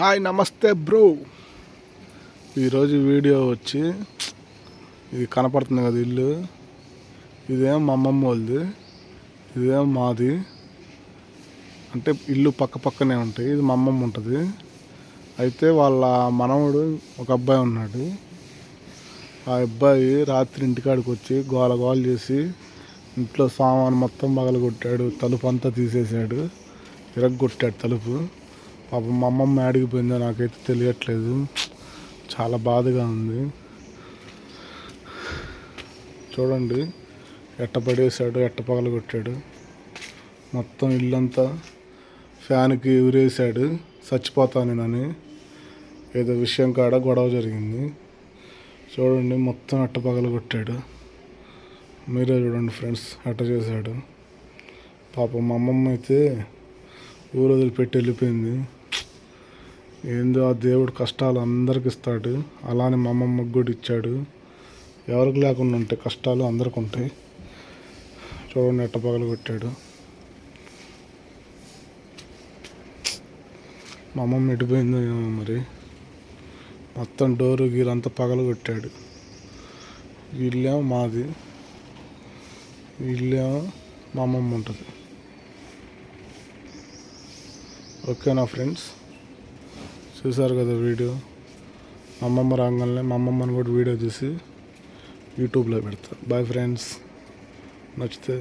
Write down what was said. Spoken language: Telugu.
హాయ్ నమస్తే బ్రో. ఈరోజు వీడియో వచ్చి ఇది కనపడుతుంది కదా ఇల్లు. ఇదేం మా అమ్మమ్మ వాళ్ళది. ఇదేం మాది. అంటే ఇల్లు పక్క పక్కనే ఉంటాయి. ఇది మా అమ్మమ్మ ఉంటుంది. అయితే వాళ్ళ మనవడు ఒక అబ్బాయి ఉన్నాడు. ఆ అబ్బాయి రాత్రి ఇంటికాడికి వచ్చి గోల గోల చేసి ఇంట్లో సామాను మొత్తం పగలగొట్టాడు. తలుపు అంతా తీసేసాడు విరగ్గొట్టాడు తలుపు. పాపం మా అమ్మమ్మ ఆడిగిపోయిందో నాకైతే తెలియట్లేదు. చాలా బాధగా ఉంది. చూడండి ఎట్ట పడేసాడు ఎట్ట పగలగొట్టాడు. మొత్తం ఇల్లంతా ఫ్యాన్కి ఉరేసాడు చచ్చిపోతానేనని ఏదో విషయం కాడ గొడవ జరిగింది. చూడండి మొత్తం అట్ట పగలగొట్టాడు. మీరే చూడండి ఫ్రెండ్స్ అట్ట చేశాడు. పాపం మా అమ్మమ్మ అయితే ఊరు వదిలిపెట్టి వెళ్ళిపోయింది. ఏందో ఆ దేవుడు కష్టాలు అందరికి ఇస్తాడు. అలానే మా అమ్మమ్మకి కూడా ఇచ్చాడు. ఎవరికి లేకుండా ఉంటాయి కష్టాలు అందరికి ఉంటాయి. చూడండి ఎట్ట పగలు కొట్టాడు మా అమ్మమ్మ ఎడిపోయిందో ఏమో మరి. మొత్తం డోరు గీరంతా పగలగొట్టాడు. వీళ్ళేమో మాది. వీళ్ళేమో మా అమ్మమ్మ ఉంటుంది. ఓకేనా ఫ్రెండ్స్? చూసారు కదా వీడియో? మా అమ్మమ్మ రాగానే మా అమ్మమ్మని కూడా వీడియో తీసి యూట్యూబ్లో పెడతా. బాయ్ ఫ్రెండ్స్ నచ్చితే